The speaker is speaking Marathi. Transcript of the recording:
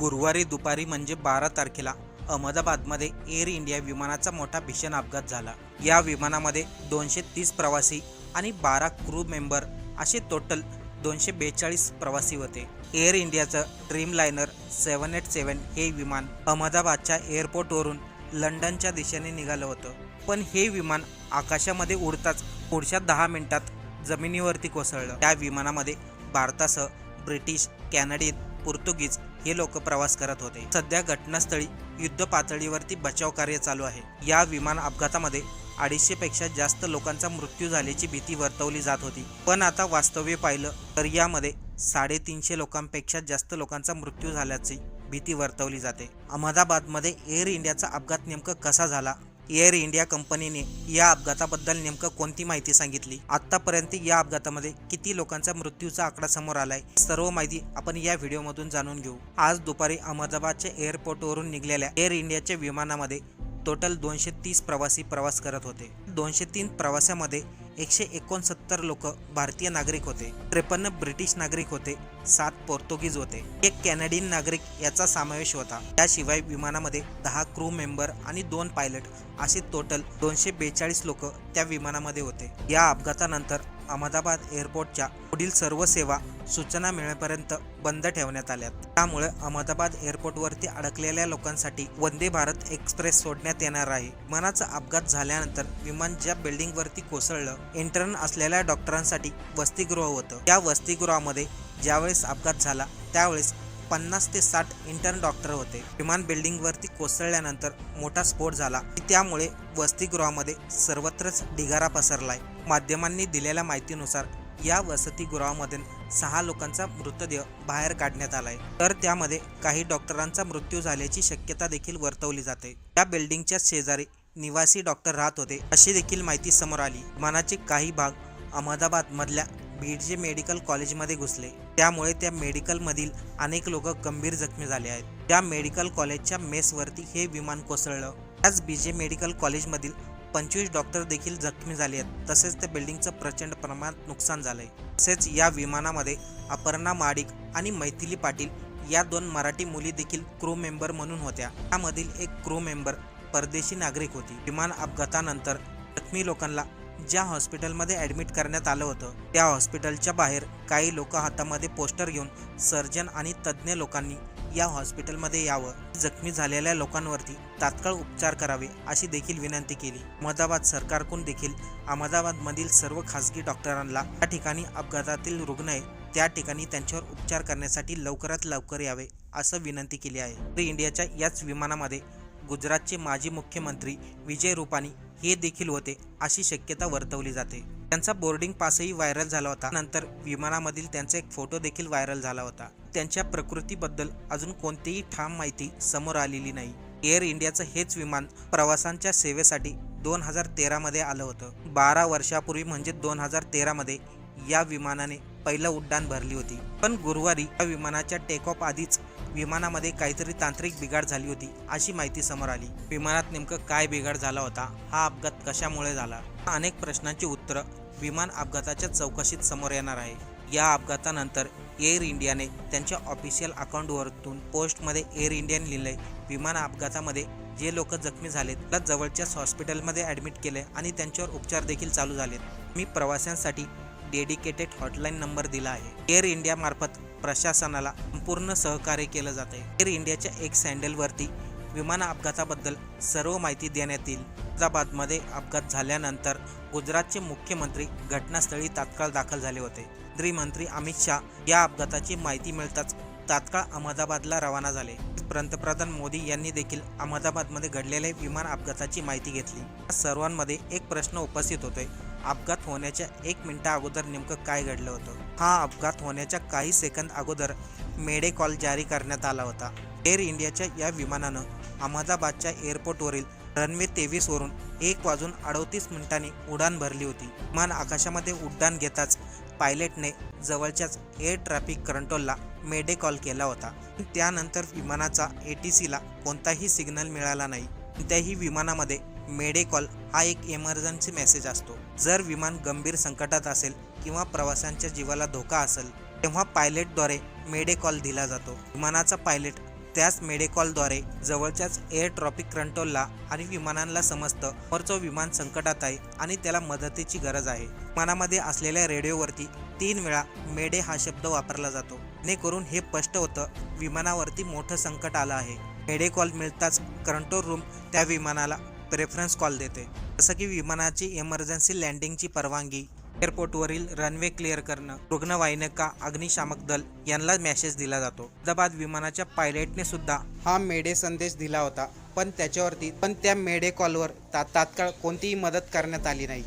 गुरुवारी दुपारी म्हणजे बारा तारखेला अहमदाबादमध्ये एअर इंडिया विमानाचा मोठा भीषण अपघात झाला. या विमानामध्ये दोनशे तीस प्रवासी आणि बारा क्रू मेंबर असे टोटल दोनशे बेचाळीस प्रवासी होते. एअर इंडियाचं ड्रीमलायनर सेवन एट सेवन हे विमान अहमदाबादच्या एअरपोर्टवरून लंडनच्या दिशेने निघालं होतं. पण हे विमान आकाशामध्ये उडताच पुढच्या दहा मिनिटात जमिनीवरती कोसळलं. त्या विमानामध्ये भारतासह ब्रिटिश कॅनडियन पोर्तुगीज हे लोक प्रवास करत होते. सध्या घटनास्थळी युद्ध पातळीवरती बचाव कार्य चालू आहे. या विमान अपघातामध्ये अडीचशे पेक्षा जास्त लोकांचा मृत्यू झाल्याची भीती वर्तवली जात होती. पण आता वास्तव्य पाहिलं तर यामध्ये साडेतीनशे लोकांपेक्षा जास्त लोकांचा मृत्यू झाल्याची भीती वर्तवली जाते. अहमदाबादमध्ये एअर इंडियाचा अपघात नेमकं कसा झाला? एअर इंडिया कंपनीने या अपघाताबद्दल नेमकं कोणती माहिती सांगितली? आतापर्यंत या अपघातामध्ये किती लोकांचा मृत्यूचा आकडा समोर आलाय? सर्व माहिती आपण या व्हिडिओमधून जाणून घेऊ. आज दुपारी अहमदाबादच्या एअरपोर्टवरून निघलेल्या एअर इंडियाच्या विमानामध्ये टोटल दोनशे तीस प्रवासी प्रवास करत होते. दोनशे तीन प्रवासामध्ये एकशे एकोणसत्तर लोक भारतीय नागरिक होते. त्रेपन्न ब्रिटिश नागरिक होते. सात पोर्तुगीज होते. एक कॅनडियन नागरिक याचा समावेश होता. त्याशिवाय विमानामध्ये दहा क्रू मेंबर आणि दोन पायलट असे टोटल दोनशे बेचाळीस लोक त्या विमानामध्ये होते. या अपघातानंतर अहमदाबाद एअरपोर्टच्या पुढील सर्व सेवा सूचना मिळेपर्यंत बंद ठेवण्यात आल्या त्यामुळे अहमदाबाद एअरपोर्टवरती अडकलेल्या लोकांसाठी वंदे भारत एक्सप्रेस सोडण्यात येणार आहे. विमानाचा अपघात झाल्यानंतर विमान ज्या बिल्डिंगवरती कोसळलं इंटर्न असलेल्या डॉक्टरांसाठी वसतिगृह होतं. त्या वसतिगृहामध्ये ज्यावेळेस अपघात झाला त्यावेळेस पन्नास ते साठ इंटर्न डॉक्टर होते. विमान बिल्डिंगवरती कोसळल्यानंतर मोठा स्फोट झाला. त्यामुळे वसतिगृहामध्ये सर्वत्रच ढिगारा पसरलाय. माध्यमांनी दिलेल्या माहितीनुसार या वसतिगृहामधून सहा लोकांचा मृतदेह बाहेर काढण्यात आलाय. तर त्यामध्ये काही डॉक्टरांचा मृत्यू झाल्याची शक्यता देखील वर्तवली जाते. या बिल्डिंगच्या शेजारी निवासी डॉक्टर राहत होते अशी देखील माहिती समोर आली. मनाचे काही भाग अहमदाबाद मधल्या बीडजे मेडिकल कॉलेजमध्ये घुसले. त्यामुळे त्या मेडिकलमधील अनेक लोक गंभीर जखमी झाले आहेत. त्या मेडिकल कॉलेजच्या मेसवरती हे विमान कोसळलं. त्याच बीजे मेडिकल कॉलेजमधील पंचवीस डॉक्टर देखील जखमी झाले आहेत. तसेच त्या बिल्डिंगचं प्रचंड प्रमाणात नुकसान झालंय. तसेच या विमानामध्ये अपर्णा माडिक आणि मैथिली पाटील या दोन मराठी मुली देखील क्रू मेंबर म्हणून होत्या. त्यामधील एक क्रू मेंबर परदेशी नागरिक होती. विमान अपघातानंतर जखमी लोकांना ज्या हॉस्पिटलमध्ये ॲडमिट करण्यात आलं होतं त्या हॉस्पिटलच्या बाहेर काही लोक हातामध्ये पोस्टर घेऊन सर्जन आणि तज्ज्ञ लोकांनी या हॉस्पिटलमध्ये यावं. जखमी झालेल्या लोकांवरती तात्काळ उपचार करावे अशी देखील विनंती केली. अहमदाबाद सरकारकडून देखील अहमदाबादमधील सर्व खासगी डॉक्टरांना त्या ठिकाणी अपघातातील रुग्ण आहे त्या ठिकाणी त्यांच्यावर उपचार करण्यासाठी लवकरात लवकर यावे असं विनंती केली आहे. एअर इंडियाच्या याच विमानामध्ये गुजरातचे माजी मुख्यमंत्री विजय रुपानी हे देखील होते अशी शक्यता वर्तवली जाते. त्यांचा बोर्डिंग पासही व्हायरल झाला होता. नंतर विमानामधील त्यांचा एक फोटो देखील व्हायरल झाला होता. त्यांच्या प्रकृतीबद्दल अजून कोणतीही ठाम माहिती समोर आलेली नाही. एअर इंडियाचं हेच विमान प्रवासांच्या सेवेसाठी दोन हजार तेरामध्ये आलं होतं. बारा वर्षापूर्वी म्हणजे दोन हजार तेरामध्ये या विमानाने पहिलं उड्डाण भरली होती. पण गुरुवारी या विमानाच्या टेक ऑफ आधीच विमानामध्ये काहीतरी तांत्रिक बिघाड झाली होती अशी माहिती समोर आली. विमानात नेमकं काय बिघाड झाला होता हा अपघात कशामुळे झाला? अनेक प्रश्नांची उत्तरं विमान अपघाताच्या चौकशीत समोर येणार आहे. या अपघातानंतर एअर इंडियाने त्यांच्या ऑफिशियल अकाउंटवरतून पोस्टमध्ये एअर इंडियाने लिहिलंय. विमान अपघातामध्ये जे लोक जखमी झालेत त्या जवळच्याच हॉस्पिटलमध्ये ॲडमिट केले आणि त्यांच्यावर उपचार देखील चालू झालेत. मी प्रवाशांसाठी डेडिकेटेड हॉटलाईन नंबर दिला आहे. एअर इंडियामार्फत प्रशासनाला संपूर्ण सहकार्य केलं जाते एअर इंडियाच्या एक सँडलवरती विमान अपघाताबद्दल सर्व माहिती देण्यात येईल. हैदराबादमध्ये अपघात झाल्यानंतर गुजरातचे मुख्यमंत्री घटनास्थळी तात्काळ दाखल झाले होते. गृहमंत्री अमित शहा या अपघाताची माहिती मिळताच तात्काळ अहमदाबादला रवाना झाले. पंतप्रधान मोदी यांनी देखील अहमदाबादमध्ये घडलेल्या विमान अपघाताची माहिती घेतली. सर्वांमध्ये एक प्रश्न उपस्थित होतोय अपघात होण्याच्या एक मिनिटा अगोदर नेमकं काय घडलं होतं? हा अपघात होण्याच्या काही सेकंद अगोदर मेडे कॉल जारी करण्यात आला होता. एअर इंडियाच्या या विमानानं अहमदाबादच्या एअरपोर्टवरील रनवे तेवीसवरून एक वाजून अडतीस मिनिटांनी उडान भरली होती. विमान आकाशामध्ये उड्डाण घेताच पायलटने जवळच्याच एअर ट्रॅफिक कंट्रोलला मेडे कॉल केला होता. त्यानंतर विमानाचा ए टी सीला कोणताही सिग्नल मिळाला नाही. कोणत्याही विमानामध्ये मेडे कॉल हा एक इमर्जन्सी मेसेज असतो. जर विमान गंभीर संकटात असेल किंवा प्रवाशांच्या जीवाला धोका असेल तेव्हा पायलटद्वारे मेडे कॉल दिला जातो. विमानाचा पायलट त्याच मेडेकॉलद्वारे जवळच्याच एअर ट्रॉफिक कंट्रोलला आणि विमानांना समजतं. वरचं विमान संकटात आहे आणि त्याला मदतीची गरज आहे. विमानामध्ये असलेल्या रेडिओवरती तीन वेळा मेडे हा शब्द वापरला जातो. जेणेकरून हे स्पष्ट होतं विमानावरती मोठं संकट आलं आहे. मेडे कॉल मिळताच कंट्रोल रूम त्या विमानाला प्रेफरन्स कॉल देते. जसं की विमानाची इमर्जन्सी लँडिंगची परवानगी एअरपोर्टवरील रनवे क्लिअर करणं रुग्णवाहिनिका अग्निशामक दल यांना मेसेज दिला जातो. अहमदाबाद विमानाच्या पायलटने सुद्धा हा मेडे संदेश दिला होता पण त्याच्यावरती पण त्या मेडे कॉलवर ता तात्काळ कोणतीही मदत करण्यात आली नाही.